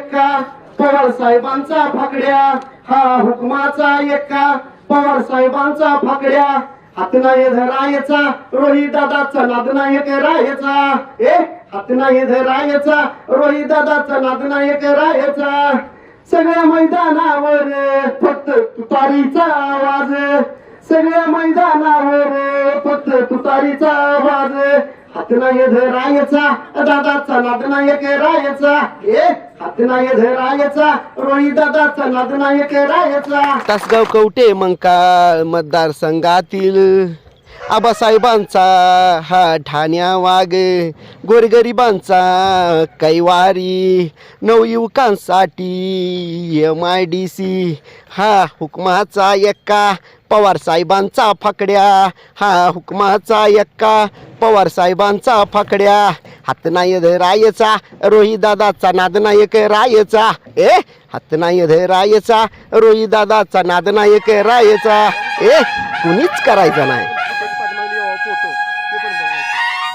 एका पवार साहेबांचा फाकड्या. हा हुकमाचा एका पवार साहेबांचा फाकड्या. हात नाही धरायचा रोहित दादाचा नाद नाही करायचा. ए हात नाही धरायचा रोहित दादाचा नाद नाही करायचा. सगळ्या मैदानावर फक्त तुतारीचा आवाज. सगळ्या मैदानावर फक्त तुतारीचा आवाज. हात नाही धरायचा. दादाचा नाद नायक राहायचा ए हात नाही धरायचा. रोळी दादाचा नाद नायक राहायचा तासगाव कवटे मंका मतदारसंघातील आबासाहेबांचा हा ठाण्या वाघ गोरगरिबांचा कैवारी नवयुवकांसाठी एम आय डी सी हा हुकमाचा एक्का पवार साहेबांचा फाकड्या हा हुकमाचा एक्का पवार साहेबांचा फाकड्या. हात नाही रायचा रोहित दादाचा नाद रायचा. ए हात नाही धरायचा रोहित दादाचा नाद रायचा. ए कुणीच करायचा नाही.